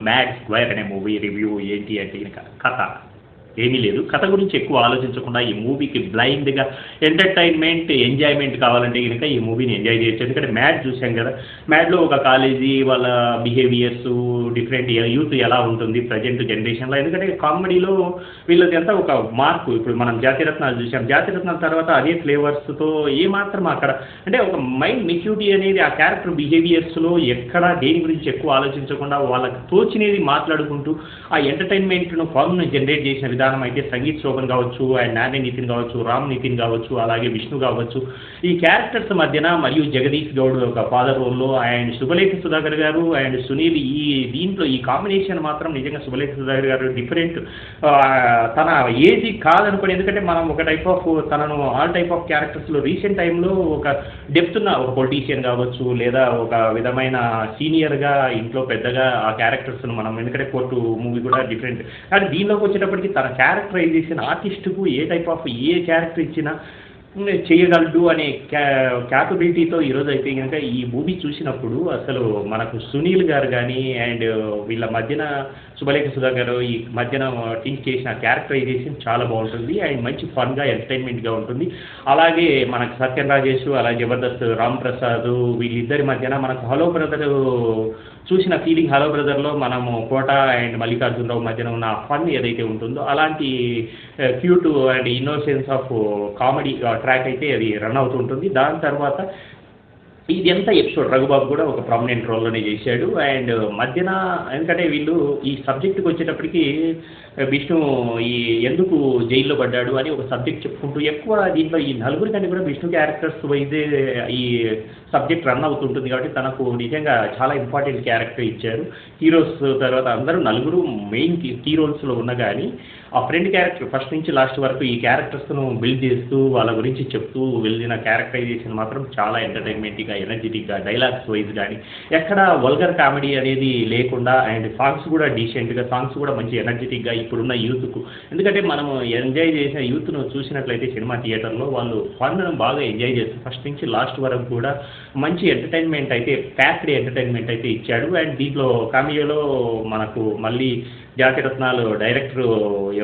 Mad square නේ movie review ඒටි ඇටි කතා. ఏమీ లేదు. కథ గురించి ఎక్కువ ఆలోచించకుండా ఈ మూవీకి బ్లైండ్గా ఎంటర్టైన్మెంట్ ఎంజాయ్మెంట్ కావాలంటే కనుక ఈ మూవీని ఎంజాయ్ చేయొచ్చు. ఎందుకంటే మ్యాడ్ చూసాం కదా. మ్యాడ్లో ఒక కాలేజీ వాళ్ళ బిహేవియర్స్ డిఫరెంట్ యూత్ ఎలా ఉంటుంది ప్రజెంట్ జనరేషన్లో. ఎందుకంటే కామెడీలో వీళ్ళది అంతా ఒక మార్పు. ఇప్పుడు మనం జాతిరత్నాలు చూసాం జాతిరత్నాల తర్వాత అదే ఫ్లేవర్స్తో ఏమాత్రం అక్కడ అంటే ఒక మైండ్ మెచ్యూరిటీ అనేది ఆ క్యారెక్టర్ బిహేవియర్స్లో ఎక్కడ దేని గురించి ఎక్కువ ఆలోచించకుండా వాళ్ళకి తోచినది మాట్లాడుకుంటూ ఆ ఎంటర్టైన్మెంట్ను ఫామ్ను జనరేట్ చేసిన విధానం అయితే సంగీత్ శోభన్ కావచ్చు అండ్ నాని నితిన్ కావచ్చు రామ్ నితిన్ కావచ్చు అలాగే విష్ణు కావచ్చు. ఈ క్యారెక్టర్స్ మధ్యన మరియు జగదీష్ గౌడ్ ఒక ఫాదర్ రోల్లో అండ్ శుభలేఖ సుధాకర్ గారు అండ్ సునీల్ ఈ దీంట్లో ఈ కాంబినేషన్ మాత్రం నిజంగా శుభలేఖ సుధాకర్ గారు డిఫరెంట్ తన ఏజ్ కాదనుకోండి ఎందుకంటే మనం ఒక టైప్ ఆఫ్ తనను ఆల్ టైప్ ఆఫ్ క్యారెక్టర్స్లో రీసెంట్ టైంలో ఒక డెప్త్ ఉన్న ఒక పొలిటీషియన్ కావచ్చు లేదా ఒక విధమైన సీనియర్గా ఇంట్లో పెద్దగా ఆ క్యారెక్టర్స్ను మనం ఎందుకంటే కోర్టు మూవీ కూడా డిఫరెంట్ కానీ దీనిలోకి వచ్చేటప్పటికి తన క్యారెక్టరైజేషన్ ఆర్టిస్టుకు ఏ టైప్ ఆఫ్ ఏ క్యారెక్టర్ ఇచ్చినా చేయగలడు అనే క్యా క్యాపబిలిటీతో ఈరోజు అయితే కనుక ఈ మూవీ చూసినప్పుడు అసలు మనకు సునీల్ గారు కానీ అండ్ వీళ్ళ మధ్యన శుభలేఖ సుధా గారు ఈ మధ్యన థింక్ చేసిన క్యారెక్టరైజేషన్ చాలా బాగుంటుంది అండ్ మంచి ఫన్గా ఎంటర్టైన్మెంట్గా ఉంటుంది. అలాగే మనకు సత్యన్ రాజేష్ అలాగే జబర్దస్త్ రామ్ ప్రసాద్ వీళ్ళిద్దరి మధ్యన మనకు హలో బ్రదర్ చూసిన ఫీలింగ్ హలో బ్రదర్లో మనము కోట అండ్ మల్లికార్జునరావు మధ్యన ఉన్న ఫన్ ఏదైతే ఉంటుందో అలాంటి cute and innocence of comedy track అయితే అది రన్ అవుతుంటుంది. దాని తర్వాత ఇది ఎంత ఎపిసోడ్ రఘుబాబు కూడా ఒక ప్రామినెంట్ రోల్లోనే చేశాడు. అండ్ మధ్యన ఎందుకంటే వీళ్ళు ఈ సబ్జెక్ట్కి వచ్చేటప్పటికి విష్ణు ఈ ఎందుకు జైల్లో పడ్డాడు అని ఒక సబ్జెక్ట్ చెప్పుకుంటూ ఎక్కువ దీంట్లో ఈ నలుగురి కంటే కూడా విష్ణు క్యారెక్టర్స్ వైజే ఈ సబ్జెక్ట్ రన్ అవుతుంటుంది కాబట్టి తనకు నిజంగా చాలా ఇంపార్టెంట్ క్యారెక్టర్ ఇచ్చారు. హీరోస్ తర్వాత అందరూ నలుగురు మెయిన్ కీ రోల్స్లో ఉన్న కానీ ఆ ఫ్రెండ్ క్యారెక్టర్ ఫస్ట్ నుంచి లాస్ట్ వరకు ఈ క్యారెక్టర్స్ను బిల్డ్ చేస్తూ వాళ్ళ గురించి చెప్తూ వెళ్ళిన క్యారెక్టరైజేషన్ మాత్రం చాలా ఎంటర్టైన్మెంట్గా ఎనర్జెటిక్గా డైలాగ్స్ వైజ్ కానీ ఎక్కడ వల్గర్ కామెడీ అనేది లేకుండా అండ్ సాంగ్స్ కూడా డీసెంట్గా సాంగ్స్ కూడా మంచి ఎనర్జెటిక్గా ఇప్పుడున్న యూత్కు ఎందుకంటే మనం ఎంజాయ్ చేసిన యూత్ను చూసినట్లయితే సినిమా థియేటర్లో వాళ్ళు ఫన్ను బాగా ఎంజాయ్ చేస్తారు ఫస్ట్ నుంచి లాస్ట్ వరకు కూడా మంచి ఎంటర్టైన్మెంట్ అయితే ప్యాక్డ్ ఎంటర్టైన్మెంట్ అయితే ఇచ్చాడు. అండ్ దీంట్లో కామెడీలో మనకు మళ్ళీ జాతిరత్నాలు డైరెక్టర్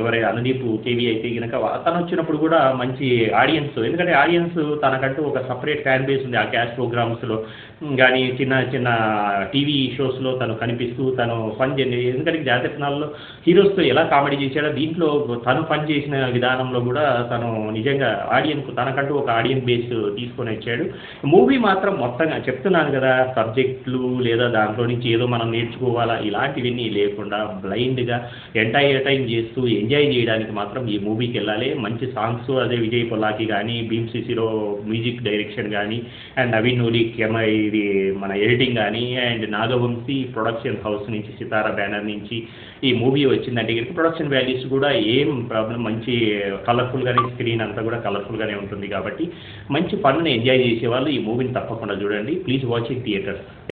ఎవరై అనుదీప్ కేవీ అయితే కనుక తను వచ్చినప్పుడు కూడా మంచి ఆడియన్స్. ఎందుకంటే ఆడియన్స్ తనకంటూ ఒక సపరేట్ ఫ్యాన్ బేస్ ఉంది ఆ క్యాష్ ప్రోగ్రామ్స్లో. కానీ చిన్న చిన్న టీవీ షోస్లో తను కనిపిస్తూ తను ఫన్ చేయండి. ఎందుకంటే జాతిరత్నాల్లో హీరోస్తో ఎలా కామెడీ చేశాడో దీంట్లో తను ఫన్ చేసిన విధానంలో కూడా తను నిజంగా ఆడియన్స్ తనకంటూ ఒక ఆడియన్స్ బేస్ తీసుకొని వచ్చాడు. మూవీ మాత్రం మొత్తంగా చెప్తున్నాను కదా సబ్జెక్టులు లేదా దాంట్లో నుంచి ఏదో మనం నేర్చుకోవాలా? ఇలాంటివన్నీ లేకుండా బ్లైండ్గా ఎంటైర్ టైం చేస్తూ ఎంజాయ్ చేయడానికి మాత్రం ఈ మూవీకి వెళ్ళాలి. మంచి సాంగ్స్ అదే విజయ్ పొలాకి కానీ భీమ్ సిసిలో మ్యూజిక్ డైరెక్షన్ కానీ అండ్ నవీన్ నూలి కెమ ఇది మన ఎడిటింగ్ కానీ అండ్ నాగవంశీ ప్రొడక్షన్ హౌస్ నుంచి సితారా బ్యానర్ నుంచి ఈ మూవీ వచ్చిందంటే కనుక ప్రొడక్షన్ వాల్యూస్ కూడా ఏం ప్రాబ్లం మంచి కలర్ఫుల్గానే స్క్రీన్ అంతా కూడా కలర్ఫుల్గానే ఉంటుంది కాబట్టి మంచి ఫన్ ఎంజాయ్ చేసేవాళ్ళు ఈ మూవీని తప్పకుండా చూడండి. Please watch in theatres.